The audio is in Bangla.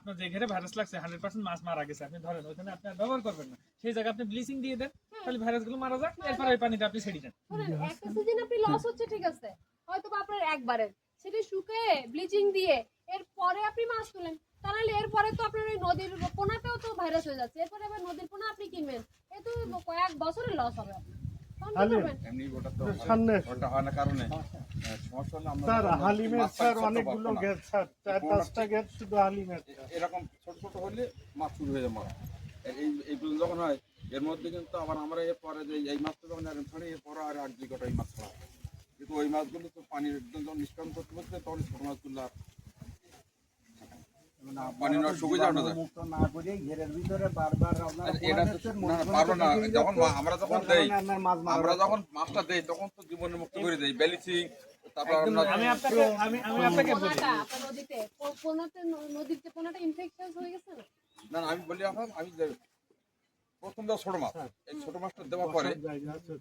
আপনার যে ঘরে ভাইরাস লাগছে হান্ড্রেড পার্সেন্ট মাছ মারা গেছে। আপনি ধরেন ওখানে আপনি ব্যবহার করবেন না। সেই জায়গায় আপনি ব্লিচিং দিয়ে দেন তাহলে ভাইরাসগুলো মারা যাক এরপর ওই পানিটা আপনি ছেড়ে দেন। একটা সিজন আপনি লস হচ্ছে ঠিক আছে। হয়তো বা আপনার একবারের সেটা শুকিয়ে ব্লিচিং দিয়ে এর পরে আপনি মাছ তুলেন। তাহলে এরপরে তো আপনার ওই নদীর পোনাতেও তো ভাইরাস হয়ে যাচ্ছে। এরপরে আবার নদীর পোনা আপনি কিনবেন। এ তো কয়েক বছরের লস হবে আপনার। সামনে ওটা হয় না কারণে। স্যার হালিমের স্যার অনেকগুলো গেট স্যার। চার পাঁচটা গেট শুধু হালিমের এরকম ছোট ছোট হলে মাছ শুরু হয়ে যায় মরা। এই এইগুলো যখন হয় এর মধ্যে কিন্তু আবার আমরা এর পরে যে এই মাছটা যখন আর ছাড়ি এরপরে আর এক দুই কটা এই মাছ ছাড়া কিন্তু ওই মাছগুলো তো পানির একদম যখন নিষ্কাশন করতে বসবে তখন ছোট মাছগুলো আর পানি না শুকিয়ে যাওয়া যায় মুক্ত না করে ঘেরের ভিতরে বারবার এটা না, না, পারব না। যখন আমরা যখন দেই আমরা যখন মাছটা দেই তখন তো জীবনে মুক্ত করে দেই। ব্যালিসিং আমি আপনাকে আমি আমি আপনাকে বলি। নদীতে। পোনাতে ন- নদীর যে পোনাটা ইনফেকশন হয়ে গেছে? না আমি বলি আপনার আমি প্রথম দেওয়া ছোট মাছ। এই ছোট মাছটা দেওয়ার পরে জায়গা আছে